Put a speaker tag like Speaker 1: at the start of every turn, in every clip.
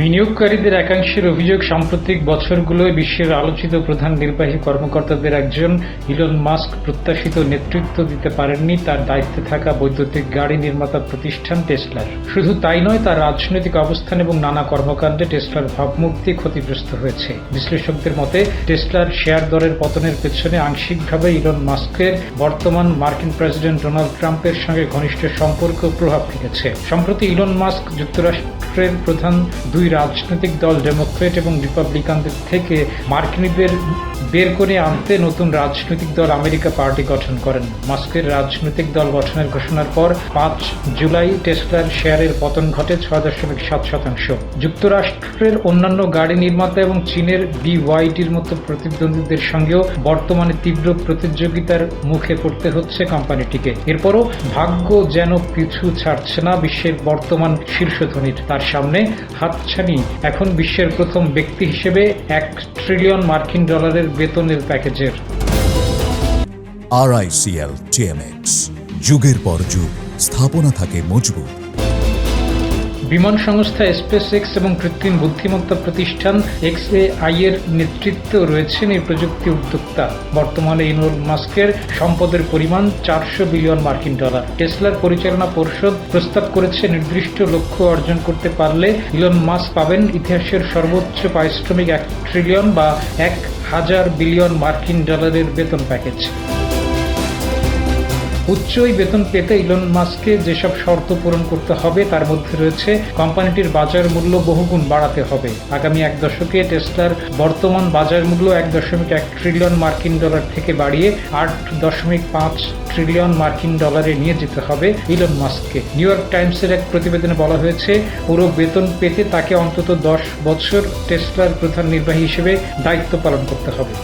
Speaker 1: বিনিয়োগকারীদের একাংশের অভিযোগ, সাম্প্রতিক বছরগুলোয় বিশ্বের আলোচিত প্রধান নির্বাহী কর্মকর্তাদের একজন ইলন মাস্ক প্রত্যাশিত নেতৃত্ব দিতে পারেননি। তার দায়িত্বে থাকা বৈদ্যুতিক গাড়ি নির্মাতা প্রতিষ্ঠান টেসলার। শুধু তাই নয়, তার রাজনৈতিক অবস্থান এবং নানা কর্মকাণ্ডে টেসলার ভাবমূর্তি ক্ষতিগ্রস্ত হয়েছে। বিশ্লেষকদের মতে, টেসলার শেয়ার দরের পতনের পেছনে আংশিকভাবে ইলন মাস্কের বর্তমান মার্কিন প্রেসিডেন্ট ডোনাল্ড ট্রাম্পের সঙ্গে ঘনিষ্ঠ সম্পর্ক প্রভাব ফেলেছে। সম্প্রতি ইলন মাস্ক যুক্তরাষ্ট্রের প্রধান দুই রাজনৈতিক দল ডেমোক্রেট এবং রিপাবলিকানদের থেকে মার্কিনীদের বের করে আনতে নতুন রাজনৈতিক দল আমেরিকা পার্টি গঠন করেন। মাস্কের রাজনৈতিক দল গঠনের ঘোষণার পর পাঁচ জুলাই টেসলার শেয়ারের পতন ঘটে ছয় দশমিক সাত শতাংশ। যুক্তরাষ্ট্রের অন্যান্য গাড়ি নির্মাতা এবং চীনের বিওয়াইডির মতো প্রতিদ্বন্দ্বীদের সঙ্গেও বর্তমানে তীব্র প্রতিযোগিতার মুখে পড়তে হচ্ছে কোম্পানিটিকে। এরপরও ভাগ্য যেন পিছু ছাড়ছে না বিশ্বের বর্তমান শীর্ষধনীর। তার সামনে হাতছানি এখন বিশ্বের প্রথম ব্যক্তি হিসেবে এক ট্রিলিয়ন মার্কিন ডলারের বেতনের প্যাকেজের।
Speaker 2: আরআইসিএল টিএমএক্স যুগের পর যুগ, স্থাপনা থাকে মজবুত।
Speaker 1: বিমান সংস্থা স্পেস এক্স এবং কৃত্রিম বুদ্ধিমত্তা প্রতিষ্ঠান এক্স এ আই এর নেতৃত্বে রয়েছেন এই প্রযুক্তি উদ্যোক্তা। বর্তমানে ইনোল মাস্কের সম্পদের পরিমাণ চারশো বিলিয়ন মার্কিন ডলার। টেসলার পরিচালনা পরিষদ প্রস্তাব করেছে নির্দিষ্ট লক্ষ্য অর্জন করতে পারলে ইলন মাস্ক পাবেন ইতিহাসের সর্বোচ্চ পারিশ্রমিক এক ট্রিলিয়ন বা এক হাজার বিলিয়ন মার্কিন ডলারের বেতন প্যাকেজ। উচ্চ এই বেতন পেতে ইলন মাস্ককে যেসব শর্ত পূরণ করতে হবে, তার মধ্যে রয়েছে কোম্পানিটির বাজার মূল্য বহুগুণ বাড়াতে হবে। আগামী এক দশকে টেসলার বর্তমান বাজার মূল্য এক দশমিক এক ট্রিলিয়ন মার্কিন ডলার থেকে বাড়িয়ে আট দশমিক পাঁচ ট্রিলিয়ন মার্কিন ডলারে নিয়ে যেতে হবে ইলন মাস্ককে নিউ ইয়র্ক টাইমসের এক প্রতিবেদনে বলা হয়েছে, পুরো বেতন পেতে তাকে অন্তত দশ বছর টেসলার প্রধান নির্বাহী হিসেবে দায়িত্ব পালন করতে হবে।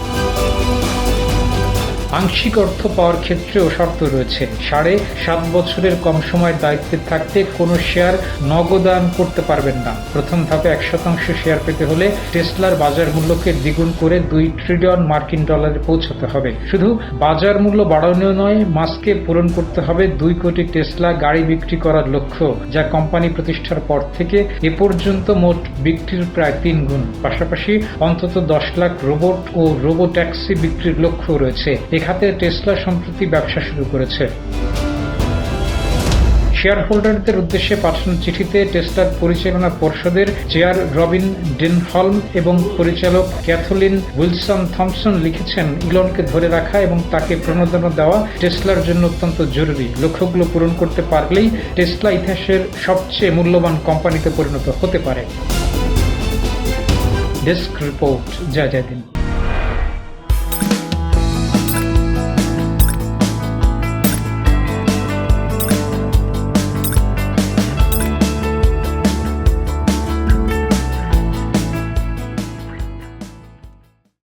Speaker 1: আংশিক অর্থ পাওয়ার ক্ষেত্রেও শর্ত রয়েছে। সাড়ে সাত বছরের কম সময়ের দায়িত্বে থাকতে কোনো শেয়ার নগদান করতে পারবেন না। প্রথম ধাপে এক শতাংশ শেয়ার পেতে হলে টেসলার বাজার মূল্যকে দ্বিগুণ করে দুই ট্রিলিয়ন মার্কিন ডলারে পৌঁছাতে হবে। শুধু বাজার মূল্য বাড়ানো নয় মাস্কে পূরণ করতে হবে দুই কোটি টেসলা গাড়ি বিক্রি করার লক্ষ্য, যা কোম্পানি প্রতিষ্ঠার পর থেকে এ পর্যন্ত মোট বিক্রির প্রায় তিন গুণ। পাশাপাশি অন্তত দশ লাখ রোবট ও রোবো ট্যাক্সি বিক্রির লক্ষ্য রয়েছে। খাতে টেসলা সম্প্রতি ব্যবসা শুরু করেছে। শেয়ার হোল্ডারদের উদ্দেশ্যে পাঠানো চিঠিতে টেসলার পরিচালনা পর্ষদের চেয়ার রবিন ডেনহলম এবং পরিচালক ক্যাথলিন উইলসন থমসন লিখেছেন, ইলনকে ধরে রাখা এবং তাকে প্রণোদনা দেওয়া টেসলার জন্য অত্যন্ত জরুরি। লক্ষ্যগুলো পূরণ করতে পারলেই টেসলা ইতিহাসের সবচেয়ে মূল্যবান কোম্পানিতে পরিণত হতে পারে। ডেস্ক রিপোর্ট জয় জয় দিন